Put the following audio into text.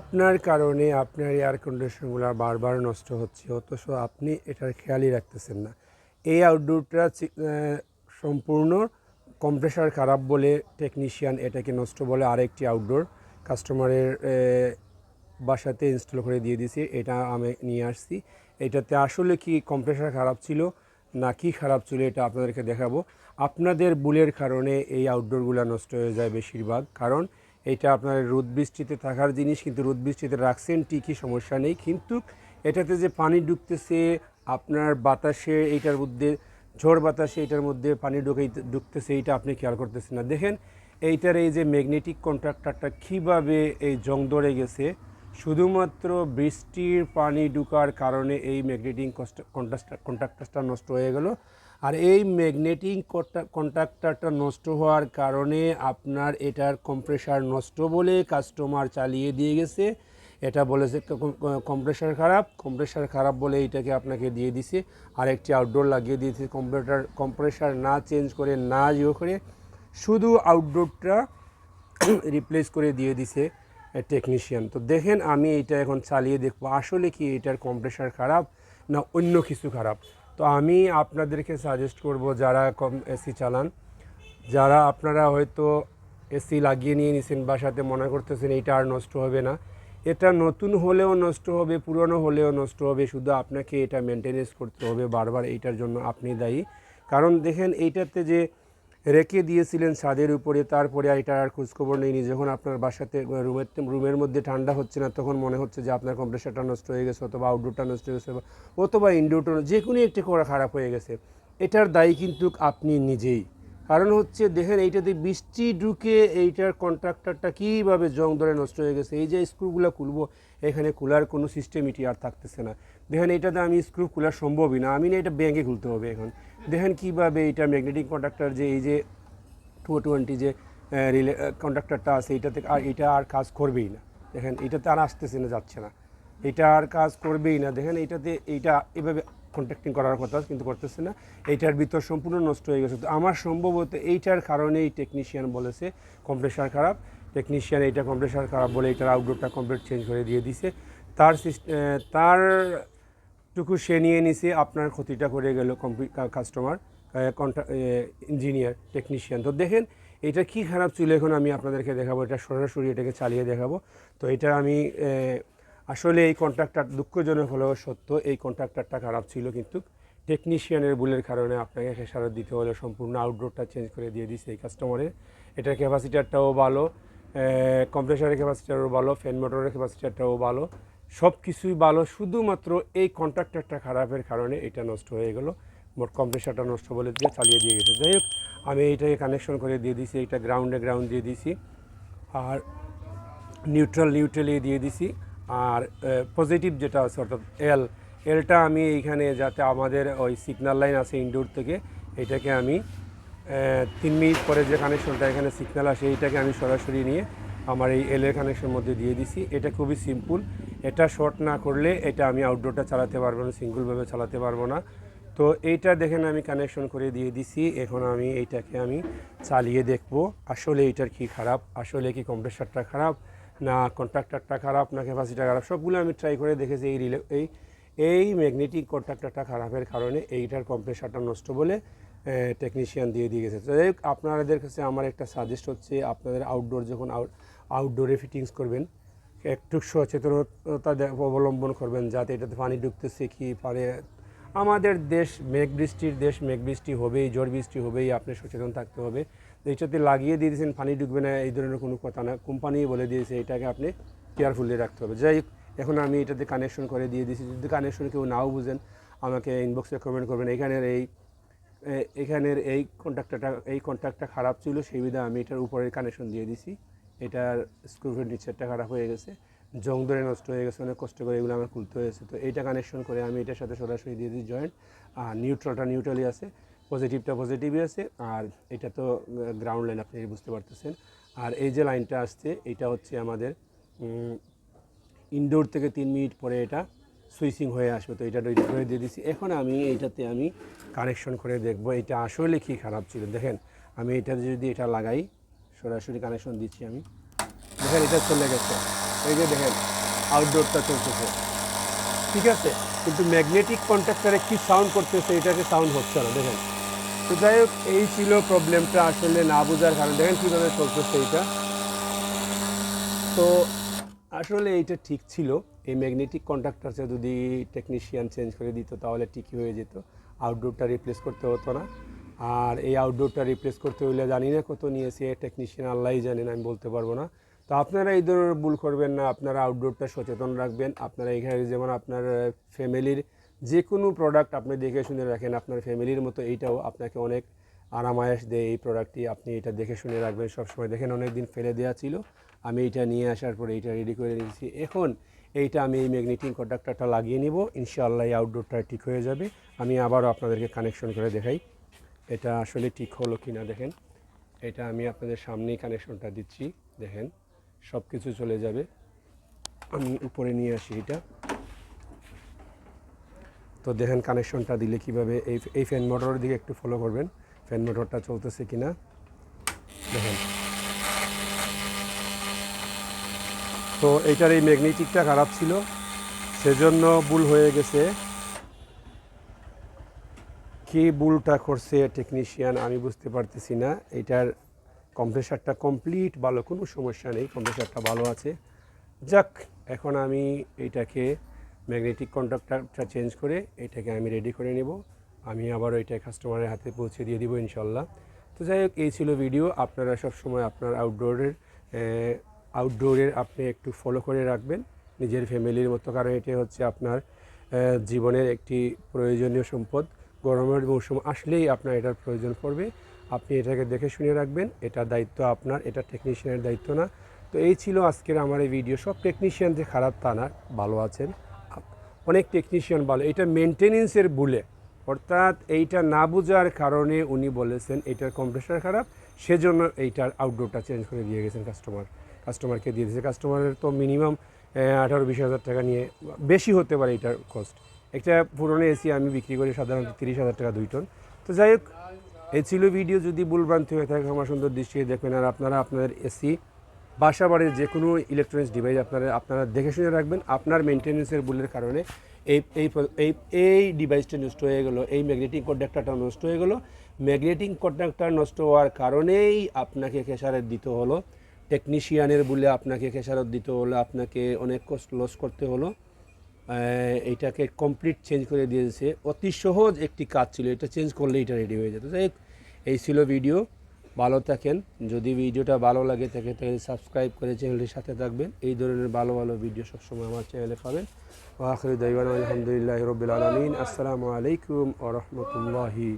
আপনার কারণে আপনার এয়ার কন্ডিশনগুলো বারবার নষ্ট হচ্ছে, অথচ আপনি এটার খেয়ালই রাখতেছেন না। এই আউটডোরটা সম্পূর্ণ কম্প্রেসার খারাপ বলে টেকনিশিয়ান এটাকে নষ্ট বলে আরেকটি আউটডোর কাস্টমারের বাসাতে ইনস্টল করে দিয়ে দিয়েছি, এটা আমি নিয়ে আসছি। এটাতে আসলে কি কম্প্রেসার খারাপ ছিল, না কি খারাপ ছিল, এটা আপনাদেরকে দেখাবো। আপনাদের বুলের কারণে এই আউটডোরগুলো নষ্ট হয়ে যায় বেশিরভাগ, কারণ এটা আপনার রোদ বৃষ্টিতে থাকার জিনিস, কিন্তু রোদ বৃষ্টিতে রাখছেন ঠিকই, সমস্যা নেই। কিন্তু এটাতে যে পানি ঢুকতেছে আপনার বাতাসে এইটার মধ্যে, ঝড় বাতাসে এটার মধ্যে পানি ঢুকে ঢুকতেছে, এইটা আপনি খেয়াল করতেছেন না। দেখেন, এইটার এই যে ম্যাগনেটিক কন্ট্রাক্টারটা কীভাবে এই জং ধরে গেছে, শুধুমাত্র বৃষ্টির পানি ঢুকার কারণে এই ম্যাগনেটিক কন্ট্রাক্টারটা নষ্ট হয়ে গেল। আর এই ম্যাগনেটিক কন্ট্রাক্টারটা নষ্ট হওয়ার কারণে আপনার এটার কম্প্রেসার নষ্ট বলে কাস্টমার চালিয়ে দিয়ে গেছে। এটা বলেছে কম্প্রেসার খারাপ কম্প্রেসার খারাপ বলে এটাকে আপনাকে দিয়ে দিছে। আর একটি আউটডোর লাগিয়ে দিয়েছে কম্পিউটার কম্প্রেসার না চেঞ্জ করে, না ইয়ে করে, শুধু আউটডোরটা রিপ্লেস করে দিয়ে দিছে টেকনিশিয়ান তো দেখেন আমি এটা এখন চালিয়ে দেখব, আসলে কি এটার কম্প্রেসার খারাপ না অন্য কিছু খারাপ? তো আমি আপনাদেরকে সাজেস্ট করব যারা কম এসি চালান, যারা আপনারা হয়তো এসি লাগিয়ে নিয়ে নিছেন, বাসাতে মনে করতেছেন এটা আর নষ্ট হবে না। এটা নতুন হলেও নষ্ট হবে, পুরনো হলেও নষ্ট হবে, শুধু আপনাকে এটা মেনটেনেন্স করতে হবে বারবার, এইটার জন্য আপনি দায়ী। কারণ দেখেন, এইটাতে যে রেখে দিয়েছিলেন ছাদের উপরে, তারপরে এটা আর খোঁজখবর নেই যখন আপনার বাসাতে রুমের রুমের মধ্যে ঠান্ডা হচ্ছে না, তখন মনে হচ্ছে যে আপনার কম্প্রেসারটা নষ্ট হয়ে গেছে অথবা আউটডোরটা নষ্ট হয়ে গেছে অথবা ইনডোরটা যে কোনো একটি করা খারাপ হয়ে গেছে। এটার দায়ী কিন্তু আপনি নিজেই। কারণ হচ্ছে দেখেন, এইটাতে বৃষ্টি ঢুকে এইটার কন্ট্রাক্টরটা কীভাবে জং ধরে নষ্ট হয়ে গেছে। এই যে স্ক্রুগুলো খুলবো, এখানে খোলার কোনো সিস্টেমইটি আর থাকতেছে না। দেখেন এইটাতে আমি স্ক্রু খোলা সম্ভবই না। আমি না এটা ব্যাঙ্কে খুলতে হবে এখন। দেখেন কীভাবে এইটা ম্যাগনেটিক কন্ট্রাক্টর যে এই যে টু টোয়েন্টি যে রিলে কন্ট্রাক্টরটা আছে, এটাতে আর এটা আর কাজ করবেই না। দেখেন এটাতে আর আসতেছে না, যাচ্ছে না। এটা আর কাজ করবেই না। দেখেন এইটাতে এইটা এভাবে কন্ট্যাক্টিং করার কথা কিন্তু করতেছে না। এইটার ভিতর সম্পূর্ণ নষ্ট হয়ে গেছে। তো আমার সম্ভবত এইটার কারণেই টেকনিশিয়ান বলেছে কম্প্রেসার খারাপ। টেকনিশিয়ান এইটা কম্প্রেসার খারাপ বলে এইটার আউটডোরটা কমপ্লিট চেঞ্জ করে দিয়ে দিছে। তার তার টুকু সে নিয়ে নিছে, আপনার ক্ষতিটা করে গেল কাস্টমার ইঞ্জিনিয়ার টেকনিশিয়ান তো দেখেন, এটা কি খারাপ ছিল এখন আমি আপনাদেরকে দেখাবো, এটা সরাসরি এটাকে চালিয়ে দেখাবো। তো এটা আমি আসলে এই কন্ট্রাক্টর দুঃখজনক হলেও সত্য, এই কন্ট্রাক্টারটা খারাপ ছিল কিন্তু টেকনিশিয়ানের ভুলের কারণে আপনাকে খেসারত দিতে হলে, সম্পূর্ণ আউটডোরটা চেঞ্জ করে দিয়ে দিছে এই কাস্টমারের এটার ক্যাপাসিটারটাও ভালো কম্প্রেসারের ক্যাপাসিটারও ভালো ফ্যান মোটরের ক্যাপাসিটারটাও ভালো। সব কিছুই ভালো, শুধুমাত্র এই কন্ট্রাক্টরটা খারাপের কারণে এটা নষ্ট হয়ে গেল। মোট কম্প্রেসারটা নষ্ট বলে দিয়ে চালিয়ে দিয়ে গেছে। যাই হোক, আমি এইটাকে কানেকশন করে দিয়ে দিছি এটা গ্রাউন্ডে গ্রাউন্ড দিয়ে দিছি। আর নিউট্রাল নিউট্রালি দিয়ে দিছি। আর পজিটিভ যেটা আছে, অর্থাৎ এল এলটা আমি এইখানে যাতে আমাদের ওই সিগনাল লাইন আছে ইনডোর থেকে, এটাকে আমি তিন মিনিট পরে যে কানেকশনটা এখানে সিগনাল আসে, এইটাকে আমি সরাসরি নিয়ে আমার এই এলের কানেকশন মধ্যে দিয়ে দিছি। এটা খুবই সিম্পল এটা শর্ট না করলে এটা আমি আউটডোরটা চালাতে পারব না সিঙ্গলভাবে চালাতে পারব না। তো এইটা দেখেন আমি কানেকশন করে দিয়ে দিছি, এখন আমি এইটাকে আমি চালিয়ে দেখব, আসলে এইটার কি খারাপ, আসলে কি কম্প্রেসারটা খারাপ, না কন্ট্রাক্টারটা খারাপ, না ক্যাপাসিটা খারাপ, সবগুলো আমি ট্রাই করে দেখেছি এই রিলে এই এই ম্যাগনেটিক কন্ট্রাক্টারটা খারাপের কারণে এইটার কম্প্রেসারটা নষ্ট বলে টেকনিশিয়ান দিয়ে দিয়ে গেছে। যাই হোক, আপনাদের কাছে আমার একটা সাজেস্ট হচ্ছে, আপনাদের আউটডোর যখন আউট আউটডোরে ফিটিংস করবেন একটু সচেতনতা অবলম্বন করবেন যাতে এটাতে পানি ঢুকতেছে কি পারে। আমাদের দেশ মেঘ বৃষ্টির দেশ, মেঘ বৃষ্টি হবেই, ঝড় বৃষ্টি হবেই, আপনি সচেতন থাকতে হবে। এইটাতে লাগিয়ে দিয়ে দিয়েছেন, পানি ঢুকবে না, এই ধরনের কোনো কথা না। কোম্পানি বলে দিয়েছে, এটাকে আপনি কেয়ারফুলি রাখতে হবে। যাই এখন আমি এটাতে কানেকশন করে দিয়ে দিয়েছি যদি কানেকশন কেউ নাও বুঝেন, আমাকে ইনবক্সে কমেন্ট করবেন। এখানের এই এখানের এই কন্ট্রাক্টরটা এই কন্ট্রাক্টটা খারাপ ছিল, সেই বিধায় আমি এটার উপরে কানেকশন দিয়ে দিছি। এটার স্ক্রুফের নিচেরটা খারাপ হয়ে গেছে। জং ধরে নষ্ট হয়ে গেছে, অনেক কষ্ট করে এগুলো আমার খুলতে হয়েছে। তো এইটা কানেকশন করে আমি এটার সাথে সরাসরি দিয়ে দিই জয়েন্ট আর নিউট্রালটা নিউট্রালই আছে পজিটিভটা পজিটিভই আছে, আর এটা তো গ্রাউন্ড লাইন আপনি বুঝতে পারতেছেন। আর এই যে লাইনটা আসছে, এটা হচ্ছে আমাদের ইনডোর থেকে তিন মিনিট পরে এটা সুইচিং হয়ে আসবে। তো এটা ধরে দিয়ে দিচ্ছি এখন আমি এইটাতে আমি কানেকশন করে দেখব, এটা আসলে কি খারাপ ছিল। দেখেন, আমি এটা যদি এটা লাগাই সরাসরি কানেকশন দিচ্ছি আমি। দেখেন, এটা চলে গেছে। এই যে দেখেন আউটডোরটা চলতেছে। ঠিক আছে? কিন্তু ম্যাগনেটিক কন্ট্রাক্টরে কি সাউন্ড করতেছে এটাকে সাউন্ড হচ্ছে না, দেখেন। তো যাই হোক, এই ছিল প্রবলেমটা আসলে না বোঝার কারণে। দেখেন, কীভাবে চলতেছে এইটা। তো আসলে এইটা ঠিক ছিল। এই ম্যাগনেটিক কন্ট্রাক্টারটা যদি টেকনিশিয়ান চেঞ্জ করে দিত, তাহলে ঠিকই হয়ে যেত। আউটডোরটা রিপ্লেস করতে হতো না। আর এই আউটডোরটা রিপ্লেস করতে হইলে জানি না কত নিয়েছে টেকনিশিয়ান আল্লাহই জানেন আমি বলতে পারব না। তো আপনারা এই ধরনের ভুল করবেন না, আপনারা আউটডোরটা সচেতন রাখবেন। আপনারা এখানে যেমন আপনার ফ্যামিলির যে কোনো প্রোডাক্ট আপনি দেখে শুনে রাখেন, আপনার ফ্যামিলির মতো এইটাও আপনাকে অনেক আরামায়াস দেয় এই প্রোডাক্টটি আপনি এটা দেখে শুনে রাখবেন, সবসময় দেখেন অনেক দিন ফেলে দেওয়া ছিল। আমি এটা নিয়ে আসার পরে এইটা রেডি করে নিয়েছি। এখন এইটা আমি এই ম্যাগনেটিক কন্ডাক্টরটা লাগিয়ে নিব। ইনশাআল্লাহ এই আউটডোরটা ঠিক হয়ে যাবে। আমি আবারও আপনাদেরকে কানেকশন করে দেখাই। এটা আসলে ঠিক হলো কি না দেখেন। এটা আমি আপনাদের সামনেই কানেকশনটা দিচ্ছি, দেখেন। সব কিছু চলে যাবে। আমি উপরে নিয়ে আসি এটা। তো দেখেন কানেকশনটা দিলে কীভাবে এই এই ফ্যান মোটরের দিকে একটু ফলো করবেন ফ্যান মোটরটা চলতেছে কি না দেখেন। তো এইটার এই ম্যাগনেটিকটা খারাপ ছিল, সেজন্য ভুল হয়ে গেছে। কি ভুলটা করছে টেকনিশিয়ান আমি বুঝতে পারতেছি না। এটার কম্প্রেসারটা কমপ্লিট ভালো, কোনো সমস্যা নেই কম্প্রেসারটা ভালো আছে। যাক, এখন আমি এইটাকে ম্যাগনেটিক কন্ট্রাক্টারটা চেঞ্জ করে এটাকে আমি রেডি করে নেব। আমি আবারও এটা কাস্টমারের হাতে পৌঁছে দিয়ে দিব ইনশাল্লাহ তো যাই হোক, এই ছিল ভিডিও আপনারা সব সময় আপনার আউটডোরের আউটডোরের আপনি একটু ফলো করে রাখবেন। নিজের ফ্যামিলির মতো, কারণ এটি হচ্ছে আপনার জীবনের একটি প্রয়োজনীয় সম্পদ। গরমের মৌসুম আসলেই আপনার এটার প্রয়োজন পড়বে। আপনি এটাকে দেখে শুনে রাখবেন এটার দায়িত্ব আপনার, এটা টেকনিশিয়ানের দায়িত্ব না। তো এই ছিল আজকের আমার এই ভিডিও সব টেকনিশিয়ান যে খারাপ তা না, ভালো আছেন। অনেক টেকনিশিয়ান ভালো। এটা মেনটেনেন্সের ভুলে। অর্থাৎ এইটা না বোঝার কারণে উনি বলেছেন, এটার কম্প্রেসার খারাপ। সেজন্য এইটার আউটডোরটা চেঞ্জ করে দিয়ে গেছেন কাস্টমার কাস্টমারকে দিয়ে দিয়েছে। কাস্টমারের তো মিনিমাম আঠারো বিশ হাজার টাকা নিয়ে বেশি হতে পারে এটার কস্ট একটা পুরনো এসি আমি বিক্রি করি সাধারণত তিরিশ হাজার টাকা দুই টন। তো যাই হোক, এই ছিল ভিডিও। যদি ভুলভ্রান্তি হয়ে থাকে, আমার সুন্দর দৃষ্টি দেখবেন। আর আপনারা আপনাদের এসি বাসা বাড়ির যে কোনো ইলেকট্রনিক্স ডিভাইস আপনারা আপনারা দেখে শুনে রাখবেন। আপনার মেনটেন্যান্সের ভুলের কারণে এই এই এই এই ডিভাইসটা নষ্ট হয়ে গেলো, এই ম্যাগনেটিক কন্ডাক্টারটা নষ্ট হয়ে গেলো। ম্যাগনেটিক কন্ডাক্টার নষ্ট হওয়ার কারণেই আপনাকে খেসারত দিতে হলো। টেকনিশিয়ানের বলে আপনাকে খেসারত দিতে হলো, আপনাকে অনেক কষ্ট লস করতে হলো। আহ, এইটাকে কমপ্লিট চেঞ্জ করে দিয়েছে। অতি সহজ একটি কাজ ছিল এটা চেঞ্জ করলে এটা রেডি হয়ে যেত। যাই এই ছিল ভিডিও ভালো থাকেন। যদি ভিডিওটা ভালো লাগে থাকে তাহলে সাবস্ক্রাইব করে চ্যানেলটির সাথে থাকবেন। এই ধরনের ভালো ভালো ভিডিও সবসময় আমার চ্যানেলে পাবেন। ও আখরি দাইওয়ান আলহামদুলিল্লাহ রবিল আলমিন। আসসালামু আলাইকুম ও রহমতুল্লাহি